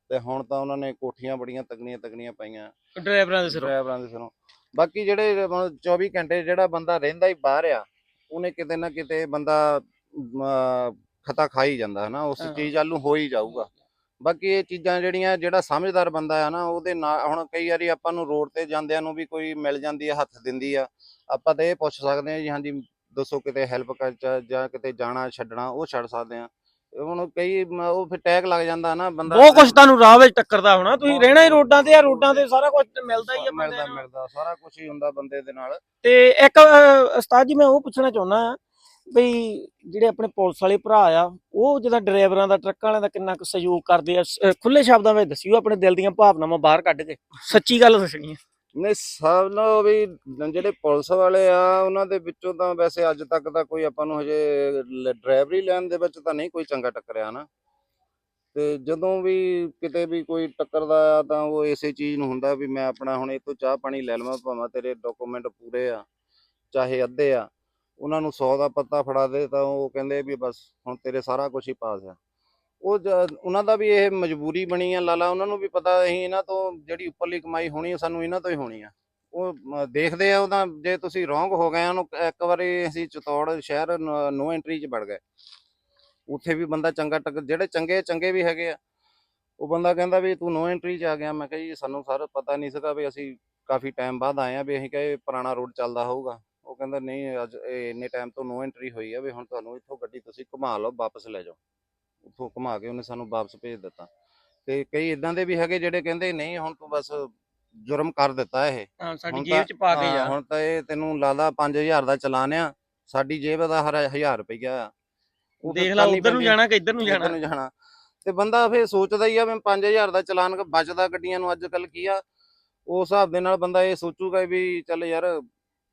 ਤੇ ਹੁਣ ਤਾਂ ਉਹਨਾਂ ਨੇ ਕੋਠੀਆਂ ਬੜੀਆਂ ਤਗੜੀਆਂ ਤਗੜੀਆਂ ਪਾਈਆਂ। ਡਰਾਈਵਰਾਂ ਦੇ ਸਿਰੋਂ। ਡਰਾਈਵਰਾਂ ਦੇ ਸਿਰੋਂ। ਬਾਕੀ ਜਿਹੜੇ ਹੁਣ 24 ਘੰਟੇ ਜਿਹੜਾ ਬੰਦਾ ਰਹਿੰਦਾ ਹੀ ਬਾਹਰ ਆ ਉਹਨੇ ਕਿਤੇ ਨਾ ਕਿਤੇ ਬੰਦਾ ਖਤਾ ਖਾ ਹੀ ਜਾਂਦਾ ਹਨਾ ਉਸ ਹਾਂ। ਚੀਜ਼ ਵੱਲ ਨੂੰ ਹੋ ਹੀ ਜਾਊਗਾ। ਬਾਕੀ ਇਹ ਚੀਜ਼ਾਂ ਜਿਹੜੀਆਂ ਜਿਹੜਾ ਸਮਝਦਾਰ ਬੰਦਾ ਆ ਨਾ ਉਹਦੇ ਨਾਲ ਹੁਣ ਕਈ ਵਾਰੀ ਆਪਾਂ ਨੂੰ ਰੋਡ ਤੇ ਜਾਂਦਿਆਂ ਨੂੰ ਵੀ ਕੋਈ ਮਿਲ ਜਾਂਦੀ ਆ ਹੱਥ ਦਿੰਦੀ ਆ। ਆਪਾਂ ਤਾਂ ਇਹ ਪੁੱਛ ਸਕਦੇ ਆ ਜੀ ਹਾਂਜੀ ਦੱਸੋ ਕਿਤੇ ਹੈਲਪ ਕਰ ਜਾਂ ਕਿਤੇ ਜਾਣਾ ਛੱਡਣਾ ਉਹ ਛੱਡ ਸਕਦੇ ਆ ਹੁਣ ਕਈ ਮ- ਉਹ ਫਿਰ ਟੈਗ ਲੱਗ ਜਾਂਦਾ ਨਾ ਬੰਦਾ ਬਹੁਤ ਕੁਝ ਤੁਹਾਨੂੰ ਰਾਹ ਵਿੱਚ ਟੱਕਰਦਾ ਹੋਣਾ। ਤੁਸੀਂ ਰਹਿਣਾ ਹੀ ਰੋਡਾਂ ਤੇ ਆ ਰੋਡਾਂ ਤੇ ਸਾਰਾ ਕੁਝ ਮਿਲਦਾ ਹੀ ਆ ਬੰਦੇ ਮਿਲਦਾ ਨੂੰ ਮਿਲਦਾ ਸਾਰਾ ਕੁਝ ਹੀ ਹੁੰਦਾ ਬੰਦੇ ਦੇ ਨਾਲ। ਤੇ ਇੱਕ ਅਹ, ਉਸਤਾਦ ਜੀ ਮੈਂ ਉਹ ਪੁੱਛਣਾ ਚਾਹੁੰਦਾ ਆ ਬਈ ਜਿਹੜੇ ਆਪਣੇ ਪੁਲਿਸ ਵਾਲੇ ਭਰਾ ਆ ਉਹ ਜਿਹਦਾ ਡਰਾਈਵਰਾਂ ਦਾ ਟਰੱਕਾਂ ਵਾਲਿਆਂ ਦਾ ਕਿੰਨਾ ਕੁ ਸਹਿਯੋਗ ਕਰਦੇ ਆ? ਖੁੱਲੇ ਸ਼ਬਦਾਂ ਵਿੱਚ ਦੱਸਿਓ ਆਪਣੇ ਦਿਲ ਦੀਆਂ ਭਾਵਨਾਵਾਂ ਬਾਹਰ ਕੱਢ ਕੇ। ਸੱਚੀ ਗੱਲ ਦੱਸਣੀ ਹੈ ਨਹੀਂ, ਸਭ ਨੂੰ ਵੀ ਜਿਹੜੇ ਪੁਲਿਸ ਵਾਲੇ ਆ, ਉਹਨਾਂ ਦੇ ਵਿੱਚੋਂ ਤਾਂ ਵੈਸੇ ਅੱਜ ਤੱਕ ਤਾਂ ਕੋਈ ਆਪਾਂ ਨੂੰ ਹਜੇ ਡਰਾਈਵਰੀ ਲੈਣ ਦੇ ਵਿੱਚ ਤਾਂ ਨਹੀਂ ਕੋਈ ਚੰਗਾ ਟੱਕਰਿਆ ਨਾ ਤੇ ਜਦੋਂ ਵੀ ਕਿਤੇ ਵੀ ਕੋਈ ਟੱਕਰਦਾ ਆ, ਤਾਂ ਉਹ ਇਸੇ ਚੀਜ਼ ਨੂੰ ਹੁੰਦਾ ਵੀ ਮੈਂ ਆਪਣਾ ਹੁਣ ਇਹ ਤੋਂ ਚਾਹ ਪਾਣੀ ਲੈ ਲਵਾਂ, ਭਾਵੇਂ ਤੇਰੇ ਡਾਕੂਮੈਂਟ ਪੂਰੇ ਆ, ਚਾਹੇ ਅੱਧੇ ਆ, ਉਹਨਾਂ ਨੂੰ 100 ਦਾ ਪੱਤਾ ਫੜਾ ਦੇ, ਤਾਂ ਉਹ ਕਹਿੰਦੇ ਵੀ ਬਸ ਹੁਣ ਤੇਰੇ ਸਾਰਾ ਕੁਝ ਹੀ ਪਾਸ ਆ। ਉਹ ਉਹਨਾਂ ਦਾ ਵੀ ਇਹ ਮਜਬੂਰੀ ਬਣੀ ਆ, ਲਾਲਾ, ਉਹਨਾਂ ਨੂੰ ਵੀ ਪਤਾ ਅਸੀਂ ਇਹਨਾਂ ਤੋਂ ਜਿਹੜੀ ਉੱਪਰਲੀ ਕਮਾਈ ਹੋਣੀ ਆ, ਸਾਨੂੰ ਇਹਨਾਂ ਤੋਂ ਹੀ ਹੋਣੀ ਆ। ਉਹ ਦੇਖਦੇ ਆ ਉਹਦਾ, ਜੇ ਤੁਸੀਂ ਰੋਂਗ ਹੋ ਗਏ ਉਹਨੂੰ ਇੱਕ ਵਾਰੀ ਅਸੀਂ ਚਤੌੜ ਸ਼ਹਿਰ ਨੋ ਐਂਟਰੀ 'ਚ ਵੜ ਗਏ। ਉੱਥੇ ਵੀ ਬੰਦਾ ਚੰਗਾ ਟੱਕ, ਜਿਹੜੇ ਚੰਗੇ ਚੰਗੇ ਵੀ ਹੈਗੇ ਆ, ਉਹ ਬੰਦਾ ਕਹਿੰਦਾ ਵੀ ਤੂੰ ਨੋ ਐਂਟਰੀ 'ਚ ਆ ਗਿਆ। ਮੈਂ ਕਿਹਾ ਜੀ, ਸਾਨੂੰ ਸਰ ਪਤਾ ਨਹੀਂ ਸੀਗਾ ਵੀ ਅਸੀਂ ਕਾਫੀ ਟਾਈਮ ਬਾਅਦ ਆਏ ਆ, ਵੀ ਅਸੀਂ ਕਹੇ ਪੁਰਾਣਾ ਰੋਡ ਚੱਲਦਾ ਹੋਊਗਾ। ਉਹ ਕਹਿੰਦਾ, ਨਹੀਂ, ਅੱਜ ਇਹ ਇੰਨੇ ਟਾਈਮ ਤੋਂ ਨੋ ਐਂਟਰੀ ਹੋਈ ਆ, ਵੀ ਹੁਣ ਤੁਹਾਨੂੰ ਇੱਥੋਂ ਗੱਡੀ ਤੁਸੀਂ ਘੁਮਾ ਲਓ, ਵਾਪਸ ਲੈ ਜਾਓ। ਉੱਥੋਂ ਘੁਮਾ ਕੇ ਉਹਨੇ ਸਾਨੂੰ ਵਾਪਸ ਭੇਜ ਦਿੱਤਾ। ਤੇ ਕਈ ਇਦਾਂ ਦੇ ਵੀ ਹੈਗੇ ਜਿਹੜੇ ਕਹਿੰਦੇ ਨਹੀਂ ਹੁਣ ਤੂੰ ਬਸ ਜੁਰਮ ਕਰ ਦਿੱਤਾ ਇਹ। ਹਾਂ ਸਾਡੀ ਹੁਣ ਜੇਬ ਚ ਪਾ ਕੇ ਹਾਂ, ਜਾ। ਹੁਣ ਤਾਂ ਇਹ ਤੈਨੂੰ ਲਾਦਾ 5000 ਦਾ ਚਲਾਨ ਆ ਸਾਡੀ ਜੇਬ ਦਾ ਹਰ 1000 ਰੁਪਈਆ ਆ। ਉਹ ਫਿਰ ਦੇਖ ਲਾ ਕਰਨੀ ਉਧਰ ਨੂੰ ਪੈਂਦੀ- ਜਾਣਾ ਕਿ ਇੱਧਰ ਨੂੰ ਜਾਣਾ? ਨੂੰ ਜਾਣਾ। ਤੇ ਬੰਦਾ ਫੇਰ ਸੋਚਦਾ ਹੀ ਆ ਵੀ 5000 ਦਾ ਚਲਾਨ ਕ- ਬਚਦਾ ਗੱਡੀਆਂ ਨੂੰ ਅੱਜ ਕੱਲ ਕੀ ਆ। ਉਸ ਹਿਸਾਬ ਦੇ ਨਾਲ ਬੰਦਾ ਇਹ ਸੋਚੂਗਾ ਵੀ ਚੱਲ ਯਾਰ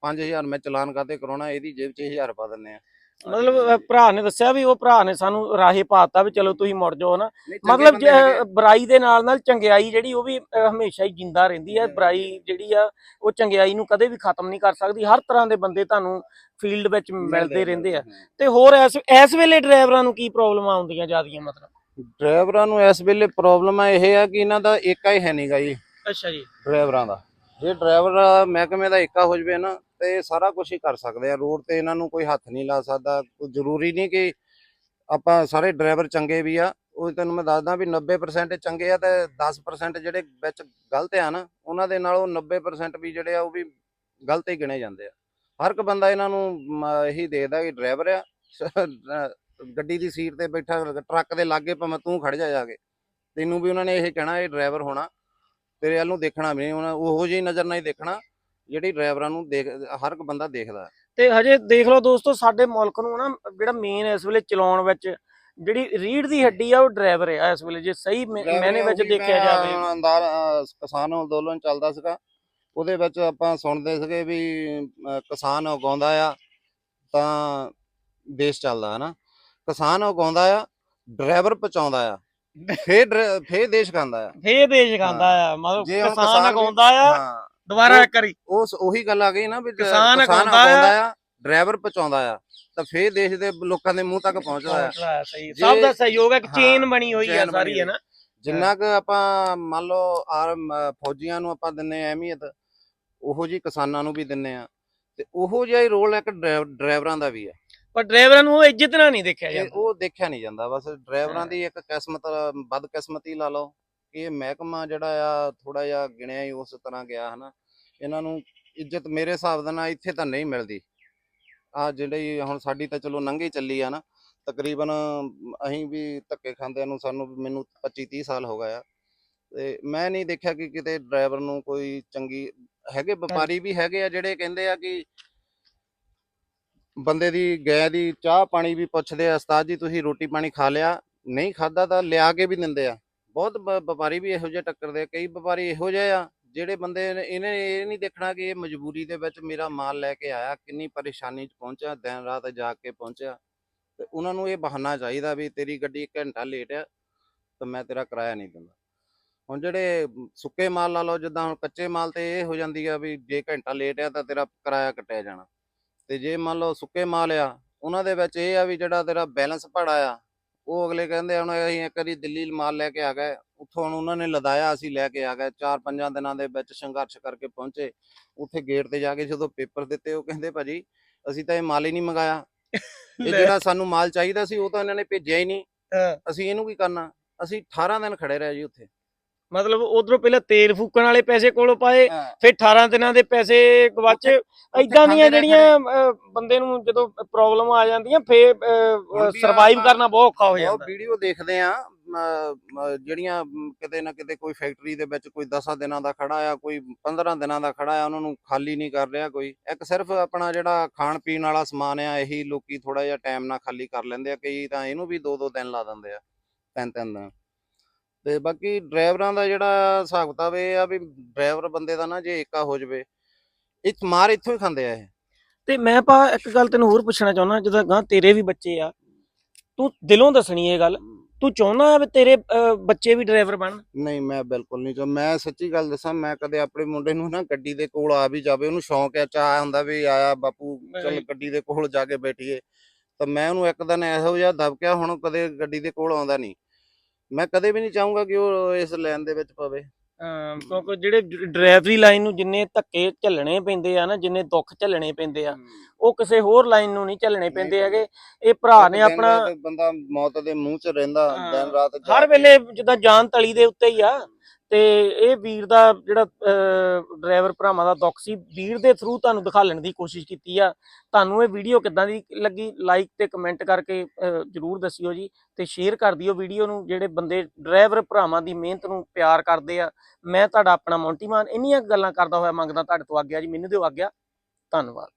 5000 ਮੈਂ ਚਲਾਨ ਕਾਤੇ ਕਰਾਉਣਾ ਇਹਦੀ ਜੇਬ 'ਚ 1000 ਪਾ ਦਿੰਨੇ ਆ। ਮਤਲਬ ਭਰਾ ਨੇ ਦੱਸਿਆ ਵੀ ਉਹ ਭਰਾ ਨੇ ਸਾਨੂੰ ਰਾਹੇ ਪਾਤਾ ਵੀ ਚਲੋ ਤੁਸੀਂ ਮੁੜ ਜਾਓ ਨਾ ਮਤਲਬ ਬੁਰਾਈ ਦੇ ਨਾਲ ਨਾਲ ਚੰਗਿਆਈ ਜਿਹੜੀ ਉਹ ਵੀ ਹਮੇਸ਼ਾ ਹੀ ਜਿੰਦਾ ਰਹਿੰਦੀ ਹੈ। ਬੁਰਾਈ ਜਿਹੜੀ ਆ ਉਹ ਚੰਗਿਆਈ ਨੂੰ ਕਦੇ ਵੀ ਖਤਮ ਨਹੀਂ ਕਰ ਸਕਦੀ। ਹਰ ਤਰ੍ਹਾਂ ਦੇ ਬੰਦੇ ਤੁਹਾਨੂੰ ਫੀਲਡ ਵਿੱਚ ਮਿਲਦੇ ਰਹਿੰਦੇ ਆ। ਤੇ ਹੋਰ ਇਸ ਇਸ ਵੇਲੇ ਡਰਾਈਵਰਾਂ ਨੂੰ ਕੀ ਪ੍ਰੋਬਲਮ ਆਉਂਦੀਆਂ ਜਿਆਦੀਆਂ ਮਤਲਬ? ਡਰਾਈਵਰਾਂ ਨੂੰ ਇਸ ਵੇਲੇ ਪ੍ਰੋਬਲਮ ਆ ਇਹ ਆ ਕਿ ਇਹਨਾਂ ਦਾ ਏਕਾ ਹੀ ਹੈ ਨਹੀਂਗਾ ਜੀ। ਅੱਛਾ ਜੀ। ਡਰਾਈਵਰਾਂ ਦਾ। ਜੇ ਡਰਾਈਵਰ ਮਹਿਕਮੇ ਦਾ ਏਕਾ ਹੋ ਜਵੇ ਨਾ ਤੇ ਸਾਰਾ ਕੁਝ ਹੀ ਕਰ ਸਕਦੇ ਆ। ਰੋਡ ਤੇ ਇਹਨਾਂ ਨੂੰ ਕੋਈ ਹੱਥ ਨਹੀਂ ਲਾ ਸਕਦਾ। ਜ਼ਰੂਰੀ ਨਹੀਂ ਕਿ ਆਪਾਂ ਸਾਰੇ ਡਰਾਈਵਰ ਚੰਗੇ ਵੀ ਆ। ਉਹ ਤੈਨੂੰ ਮੈਂ ਦੱਸਦਾ ਵੀ 90% ਚੰਗੇ ਆ ਤੇ 10% ਜਿਹੜੇ ਵਿੱਚ ਗਲਤ ਆ ਨਾ, ਉਹਨਾਂ ਦੇ ਨਾਲ ਉਹ 90% ਵੀ ਜਿਹੜੇ ਆ ਉਹ ਵੀ ਗਲਤ ਹੀ ਗਿਣੇ ਜਾਂਦੇ ਆ। ਹਰ ਇੱਕ ਬੰਦਾ ਇਹਨਾਂ ਨੂੰ ਇਹੀ ਦੇਖਦਾ ਕਿ ਡਰਾਈਵਰ ਆ ਗੱਡੀ ਦੀ ਸੀਟ ਤੇ ਬੈਠਾ, ਟਰੱਕ ਦੇ ਲਾਗੇ ਭਾਵੇਂ ਤੂੰ ਖੜ ਜਾ ਜਾ ਕੇ। ਤੈਨੂੰ ਵੀ ਉਹਨਾਂ ਨੇ ਇਹ ਕਹਿਣਾ, ਇਹ ਡਰਾਈਵਰ ਹੋਣਾ। ਤੇਰੇ ਵੱਲ ਨੂੰ ਦੇਖਣਾ ਵੀ ਨਹੀਂ, ਉਹਨਾਂ ਉਹੋ ਜਿਹੀ ਨਜ਼ਰ ਨਾਲ ਹੀ ਦੇਖਣਾ। ਜਿਹੜੀ ਡਰਾਈਵਰਾਂ ਨੂੰ ਦੇਖ ਹਰ ਇੱਕ ਬੰਦਾ ਦੇਖਦਾ। ਤੇ ਹਜੇ ਦੇਖ ਲਓ ਦੋਸਤੋ ਸਾਡੇ ਮੁਲਕ ਨੂੰ ਨਾ ਜਿਹੜਾ ਮੇਨ ਇਸ ਵੇਲੇ ਚਲਾਉਣ ਵਿੱਚ ਜਿਹੜੀ ਰੀੜ ਦੀ ਹੱਡੀ ਆ ਉਹ ਡਰਾਈਵਰ ਆ ਇਸ ਵੇਲੇ ਜੇ ਸਹੀ ਮੈਨੇ ਵਿੱਚ ਦੇਖਿਆ ਜਾਵੇ। ਅੰਦਾਰ ਕਿਸਾਨ ਅੰਦੋਲਨ ਚੱਲਦਾ ਸੀਗਾ। ਉਹਦੇ ਵਿੱਚ ਆਪਾਂ ਸੁਣਦੇ ਸੀਗੇ ਵੀ ਕਿਸਾਨ ਉਗਾਉਂਦਾ ਆ ਤਾਂ ਦੇਸ਼ ਚੱਲਦਾ ਹਨਾ? ਕਿਸਾਨ ਉਗਾਉਂਦਾ ਆ ਡਰਾਈਵਰ ਪਹੁੰਚਾਉਂਦਾ ਆ ਫੇਰ ਫੇਰ ਦੇਸ਼ ਖਾਂਦਾ ਆ। ਫੇਰ ਦੇਸ਼ ਖਾਂਦਾ ਆ। ਮਤਲਬ ਕਿਸਾਨ ਅਗਾਉਂਦਾ ਆ ਦੁਬਾਰਾ ਇੱਕ ਵਾਰੀ ਉਸ ਉਹੀ ਗੱਲ ਆ ਗਈ ਨਾ ਵੀ ਕਿਸਾਨ ਉਗਾਉਂਦਾ ਆ, ਡਰਾਈਵਰ ਪਹੁੰਚਾਉਂਦਾ ਆ ਤਾਂ ਫੇਰ ਦੇਸ਼ ਦੇ ਲੋਕਾਂ ਦੇ ਮੂੰਹ ਤੱਕ ਪਹੁੰਚਦਾ ਆ। ਸਹੀ। ਸਭ ਦਾ ਸਹਿਯੋਗ ਹੈ ਕਿ ਹਾਂ, ਚੇਨ ਬਣੀ ਹੋਈ ਆ ਚੇਨ ਸਾਰੀ ਹੈ ਨਾ? ਜਿੰਨਾ ਕੁ ਆਪਾਂ ਮੰਨ ਲਓ ਆਰਮ ਫੌਜੀਆਂ ਨੂੰ ਆਪਾਂ ਦਿੰਨੇ ਆ ਅਹਿਮੀਅਤ ਉਹੋ ਜੀ ਕਿਸਾਨਾਂ ਨੂੰ ਵੀ ਦਿੰਨੇ ਆ। ਤੇ ਉਹੋ ਜਿਹਾ ਹੀ ਰੋਲ ਇੱਕ ਡਰਾਈਵ- ਡਰਾਈਵਰਾਂ ਦਾ ਵੀ ਆ। ਪਰ ਡਰਾਈਵਰਾਂ ਨੂੰ ਉਹ ਇੱਜ਼ਤ ਨਾਲ ਨਹੀਂ ਦੇਖਿਆ ਜਾਂਦਾ। ਉਹ ਦੇਖਿਆ ਨਹੀਂ ਜਾਂਦਾ। ਬਸ ਡਰਾਈਵਰਾਂ ਹਾਂ। ਦੀ ਇੱਕ ਕਿਸਮਤ ਬਦ ਕਿਸਮਤੀ ਲਾ ਲਓ। ਇਹ ਮਹਿਕਮਾ ਜਿਹੜਾ ਆ ਥੋੜਾ ਜਿਹਾ ਗਿਣਿਆ ਹੀ ਉਸ ਤਰ੍ਹਾਂ ਗਿਆ ਹਨਾ। ਇਹਨਾਂ ਨੂੰ ਇੱਜ਼ਤ ਮੇਰੇ ਹਿਸਾਬ ਦੇ ਨਾਲ ਇੱਥੇ ਤਾਂ ਨਹੀਂ ਮਿਲਦੀ। ਆ ਜਿਹੜੀ ਹੁਣ ਸਾਡੀ ਤਾਂ ਚਲੋ ਨੰਗੀ ਚੱਲੀ ਆ ਨਾ ਤਕਰੀਬਨ ਅਸੀਂ ਵੀ ਧੱਕੇ ਖਾਂਦਿਆਂ ਨੂੰ ਸਾਨੂੰ ਮੈਨੂੰ 25 30 ਸਾਲ ਹੋ ਗਏ ਆ। ਤੇ ਮੈਂ ਨਹੀਂ ਦੇਖਿਆ ਕਿ ਕਿਤੇ ਡਰਾਈਵਰ ਨੂੰ ਕੋਈ ਚੰਗੀ ਹੈਗੇ ਵਪਾਰੀ ਵੀ ਹੈਗੇ ਆ ਜਿਹੜੇ ਕਹਿੰਦੇ ਆ ਕਿ ਬੰਦੇ ਦੀ ਗੈ ਦੀ ਚਾਹ ਪਾਣੀ ਵੀ ਪੁੱਛਦੇ ਆ ਉਸਤਾਦ ਜੀ ਤੁਸੀਂ ਰੋਟੀ ਪਾਣੀ ਖਾ ਲਿਆ? ਨਹੀਂ ਖਾਦਾ ਤਾਂ ਲਿਆ ਕੇ ਵੀ ਦਿੰਦੇ ਆ। ਬਹੁਤ ਵ- ਵਪਾਰੀ ਵੀ ਇਹੋ ਜਿਹੇ ਟੱਕਰਦੇ ਆ, ਕਈ ਵਪਾਰੀ ਇਹੋ ਜਿਹੇ ਆ, ਜਿਹੜੇ ਬੰਦੇ ਨੇ, ਇਹਨੇ ਇਹ ਨਹੀਂ ਦੇਖਣਾ ਕਿ ਇਹ ਮਜਬੂਰੀ ਦੇ ਵਿੱਚ ਮੇਰਾ ਮਾਲ ਲੈ ਕੇ ਆਇਆ, ਕਿੰਨੀ ਪਰੇਸ਼ਾਨੀ 'ਚ ਪਹੁੰਚਿਆ, ਦਿਨ ਰਾਤ ਜਾਗ ਕੇ ਪਹੁੰਚਿਆ। ਤੇ ਉਹਨਾਂ ਨੂੰ ਇਹ ਬਹਾਨਾ ਚਾਹੀਦਾ ਵੀ ਤੇਰੀ ਗੱਡੀ ਘੰਟਾ ਲੇਟ ਆ, ਤਾਂ ਮੈਂ ਤੇਰਾ ਕਿਰਾਇਆ ਨਹੀਂ ਦਿੰਦਾ। ਹੁਣ ਜਿਹੜੇ ਸੁੱਕੇ ਮਾਲ ਲਾ ਲਓ, ਜਿੱਦਾਂ ਹੁਣ ਕੱਚੇ ਮਾਲ ਤੇ ਇਹ ਹੋ ਜਾਂਦੀ ਆ ਵੀ ਜੇ ਘੰਟਾ ਲੇਟ ਆ ਤਾਂ ਤੇਰਾ ਕਿਰਾਇਆ ਕੱਟਿਆ ਜਾਣਾ। ਤੇ ਜੇ ਮੰਨ ਲਓ ਸੁੱਕੇ ਮਾਲ ਆ, ਉਹਨਾਂ ਦੇ ਵਿੱਚ ਇਹ ਆ ਵੀ ਜਿਹੜਾ ਤੇਰਾ ਬੈਲੈਂਸ ਭਾੜਾ ਆ ਉਹ ਅਗਲੇ ਕਹਿੰਦੇ ਹੁਣ ਅਸੀਂ ਇੱਕ ਵਾਰੀ ਦਿੱਲੀ ਮਾਲ ਲੈ ਕੇ ਆ ਗਏ। ਉੱਥੋਂ ਹੁਣ ਉਹਨਾਂ ਨੇ ਲਦਾਇਆ ਅਸੀਂ ਲੈ ਕੇ ਆ ਗਏ। ਚਾਰ ਪੰਜਾਂ ਦਿਨਾਂ ਦੇ ਵਿੱਚ ਸੰਘਰਸ਼ ਕਰਕੇ ਪਹੁੰਚੇ। ਉੱਥੇ ਗੇਟ ਤੇ ਜਾ ਕੇ ਜਦੋਂ ਪੇਪਰ ਦਿੱਤੇ ਉਹ ਕਹਿੰਦੇ ਭਾਜੀ ਅਸੀਂ ਤਾਂ ਇਹ ਮਾਲ ਹੀ ਨਹੀਂ ਮੰਗਾਇਆ। ਇਹ। ਜਿਹੜਾ ਸਾਨੂੰ ਮਾਲ ਚਾਹੀਦਾ ਸੀ ਉਹ ਤਾਂ ਇਹਨਾਂ ਨੇ ਭੇਜਿਆ ਹੀ ਨਹੀਂ। ਅਸੀਂ ਇਹਨੂੰ ਕੀ ਕਰਨਾ? ਅਸੀਂ 18 ਦਿਨ ਖੜੇ ਰਹੇ ਜੀ ਉੱਥੇ। ਮਤਲਬ ਉਧਰੋਂ ਪਹਿਲਾਂ ਤੇਲ ਫੂਕਣ ਵਾਲੇ ਪੈਸੇ ਕੋਲੋਂ ਪਾਏ ਫਿਰ 18 ਦਿਨਾਂ ਦੇ ਪੈਸੇ ਗਵਾਚੇ ਇਦਾਂ ਦੀਆਂ ਜਿਹੜੀਆਂ ਬੰਦੇ ਨੂੰ ਜਦੋਂ ਪ੍ਰੋਬਲਮ ਆ ਜਾਂਦੀਆਂ ਫੇਰ ਸਰਵਾਈਵ ਕਰਨਾ ਬਹੁਤ ਔਖਾ ਹੋ ਉਹ ਜਾਂਦਾ ਵੀਡੀਓ ਦੇਖਦੇ ਆ ਜਿਹੜੀਆਂ ਕਿਤੇ ਨਾ ਕਿਤੇ ਕੋਈ ਫੈਕਟਰੀ ਦੇ ਵਿੱਚ ਕੋਈ 10 ਦਿਨਾਂ ਦਾ ਖੜਾ ਆ ਕੋਈ 15 ਦਿਨਾਂ ਦਾ ਖੜਾ ਆ ਉਹਨਾਂ ਨੂੰ ਖਾਲੀ ਨਹੀਂ ਕਰ ਰਿਹਾ ਕੋਈ। ਇੱਕ ਸਿਰਫ ਆਪਣਾ ਜਿਹੜਾ ਖਾਣ ਪੀਣ ਵਾਲਾ ਸਮਾਨ ਆ ਇਹੀ ਲੋਕੀ ਥੋੜਾ ਜਿਹਾ ਟਾਈਮ ਨਾਲ ਖਾਲੀ ਕਰ ਲੈਂਦੇ ਆ ਕਈ ਤਾਂ ਇਹਨੂੰ ਵੀ ਦੋ ਦੋ ਦਿਨ ਲਾ ਦਿੰਦੇ ਆ ਤਿੰਨ ਤਿੰਨ ਦਿਨ। ਤੇ ਬਾਕੀ ਡਰਾਈਵਰਾਂ ਦਾ ਜਿਹੜਾ ਹਿਸਾਬ ਕਿਤਾਬ ਇਹ ਆ ਵੀ ਡਰਾਈਵਰ ਬੰਦੇ ਦਾ ਨਾ ਜੇ ਏਕਾ ਹੋ ਜਵੇ ਇਹ ਮਾਰ ਇੱਥੋਂ ਹੀ ਖਾਂਦੇ ਆ ਇਹ। ਤੇ ਮੈਂ ਪਾ ਇੱਕ ਗੱਲ ਤੈਨੂੰ ਹੋਰ ਪੁੱਛਣਾ ਚਾਹੁੰਦਾ ਜਦੋਂ ਗਾਂ ਤੇਰੇ ਵੀ ਬੱਚੇ ਆ ਤੂੰ ਦਿਲੋਂ ਦੱਸਣੀ ਇਹ ਗੱਲ ਤੂੰ ਚਾਹੁੰਦਾ ਆ ਵੀ ਤੇਰੇ ਬੱਚੇ ਵੀ ਡਰਾਈਵਰ ਬਣਨ ਨਹੀਂ ਮੈਂ ਬਿਲਕੁਲ ਨਹੀਂ ਚਾਹ ਮੈਂ ਸੱਚੀ ਗੱਲ ਦੱਸਾਂ ਮੈਂ ਕਦੇ ਆਪਣੇ ਮੁੰਡੇ ਨੂੰ ਨਾ ਗੱਡੀ ਦੇ ਕੋਲ ਆ ਵੀ ਜਾਵੇ ਉਹਨੂੰ ਸ਼ੌਂਕ ਹੈ ਚਾਹ ਹੁੰਦਾ ਵੀ ਆਇਆ ਬਾਪੂ ਚੱਲ। ਗੱਡੀ ਦੇ ਕੋਲ ਜਾ ਕੇ ਬੈਠੀਏ। ਤਾਂ ਮੈਂ ਉਹਨੂੰ ਇੱਕ ਦਿਨ ਇਹੋ ਜਿਹਾ ਦਬਕਿਆ ਹੁਣ ਕਦੇ ਗੱਡੀ ਦੇ ਕੋਲ ਆਉਂਦਾ ਨਹੀਂ। ਮੈਂ ਕਦੇ ਵੀ ਨਹੀਂ ਚਾਹੂੰਗਾ ਕਿ ਉਹ ਇਸ ਲਾਈਨ ਦੇ ਵਿੱਚ ਪਵੇ। ਅਮ ਕਿਉਂਕਿ ਜਿਹੜੇ ਡਰਾਈਵਰੀ ਲਾਈਨ ਨੂੰ ਜਿੰਨੇ ਧੱਕੇ ਝੱਲਣੇ ਪੈਂਦੇ ਆ ਨਾ ਜਿੰਨੇ ਦੁੱਖ ਝੱਲਣੇ ਪੈਂਦੇ ਆ ਉਹ ਕਿਸੇ ਹੋਰ ਲਾਈਨ ਨੂੰ ਨਹੀਂ ਝੱਲਣੇ ਪੈਂਦੇ ਹੈਗੇ। ਇਹ ਭਰਾ ਨੇ ਆਪਣਾ ਬੰਦਾ ਮੌਤ ਦੇ ਮੂੰਹ 'ਚ ਰਹਿੰਦਾ। ਦਿਨ ਰਾਤ ਹਰ ਵੇਲੇ ਜਿੱਦਾਂ ਜਾਨ ਤਲੀ ਦੇ ਉੱਤੇ ਹੀ ਆ। ਤੇ ਇਹ ਵੀਰ ਦਾ ਜਿਹੜਾ ਡਰਾਈਵਰ ਭਰਾਵਾਂ ਦਾ ਦੁੱਖ ਸੀ, ਵੀਰ ਦੇ ਥਰੂ ਤੁਹਾਨੂੰ ਦਿਖਾਉਣ ਦੀ ਕੋਸ਼ਿਸ਼ ਕੀਤੀ ਆ। ਤੁਹਾਨੂੰ ਇਹ ਵੀਡੀਓ ਕਿੱਦਾਂ ਦੀ ਲੱਗੀ? ਲਾਈਕ ਤੇ ਕਮੈਂਟ ਕਰਕੇ ਜਰੂਰ ਦੱਸਿਓ ਜੀ ਤੇ ਸ਼ੇਅਰ ਕਰ ਦਿਓ ਵੀਡੀਓ ਨੂੰ, ਜਿਹੜੇ ਬੰਦੇ ਡਰਾਈਵਰ ਭਰਾਵਾਂ ਦੀ ਮਿਹਨਤ ਨੂੰ ਪਿਆਰ ਕਰਦੇ ਆ। ਮੈਂ ਤੁਹਾਡਾ ਆਪਣਾ ਮੌਂਟੀ ਮਾਨ ਇੰਨੀਆਂ ਗੱਲਾਂ ਕਰਦਾ ਹੋਇਆ ਮੰਗਦਾ ਤੁਹਾਡੇ ਤੋਂ ਆਗਿਆ ਜੀ, ਮੈਨੂੰ ਦਿਓ ਆਗਿਆ। ਧੰਨਵਾਦ।